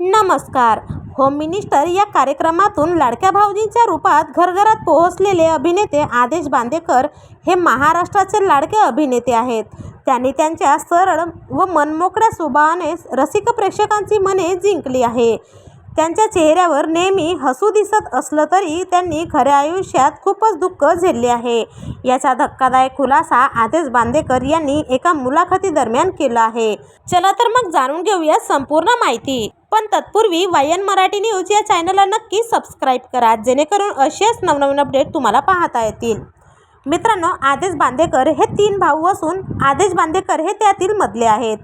नमस्कार. Home minister या कार्यक्रमातून लाडक्या भाऊजींच्या रूपात घरघरात पोहोचलेले अभिनेते आदेश बांदेकर हे महाराष्ट्राचे लाडके अभिनेते आहेत. त्यांनी त्यांच्या सरळ व मनमोकळ्या स्वभावाने रसिक प्रेक्षकांची मने जिंकली आहे. त्यांच्या चेहऱ्यावर नेहमी हसू दिसत असलं तरी त्यांनी खऱ्या आयुष्यात खूपच दुःख झेलले आहे. याचा धक्कादायक खुलासा आदेश बांदेकर यांनी एका मुलाखतीदरम्यान केला आहे. चला तर मग जाणून घेऊया संपूर्ण माहिती. पण तत्पूर्वी वायन मराठी न्यूज या चॅनलला नक्की सबस्क्राईब करा जेणेकरून असेच नवनवीन अपडेट तुम्हाला पाहता येतील. मित्रांनो आदेश बांदेकर हे तीन भाऊ असून आदेश बांदेकर हे त्यातील मधले आहेत.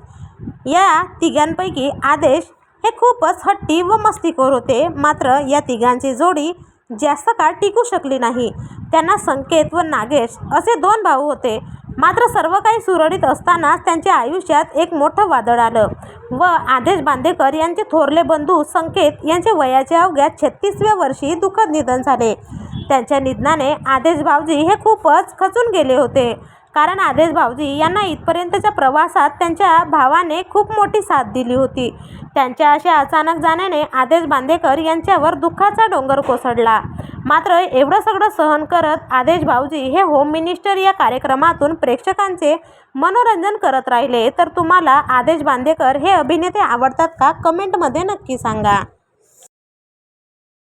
या तिघांपैकी आदेश हे खूपच हट्टी व मस्तीखोर होते मात्र या तिघांची जोडी जास्त काळ टिकू शकली नाही. त्यांना संकेत व नागेश असे दोन भाऊ होते. मात्र सर्व काही सुरळीत असतानाच त्यांच्या आयुष्यात एक मोठं वादळ आलं व आदेश बांदेकर यांचे थोरले बंधू संकेत यांचे वयाच्या अवघ्या छत्तीसव्या वर्षी दुःखद निधन झाले. त्यांच्या निधनाने आदेश भाऊजी हे खूपच खचून गेले होते. कारण आदेश भाऊजी यांना इथपर्यंतच्या प्रवासात त्यांच्या भावाने खूप मोठी साथ दिली होती. त्यांच्या अशा अचानक जाण्याने आदेश बांदेकर यांच्यावर दुःखाचा डोंगर कोसळला. मात्र एवढं सगळं सहन करत आदेश भाऊजी हे होम मिनिस्टर या कार्यक्रमातून प्रेक्षकांचे मनोरंजन करत राहिले. तर तुम्हाला आदेश बांदेकर हे अभिनेते आवडतात का? कमेंटमध्ये नक्की सांगा.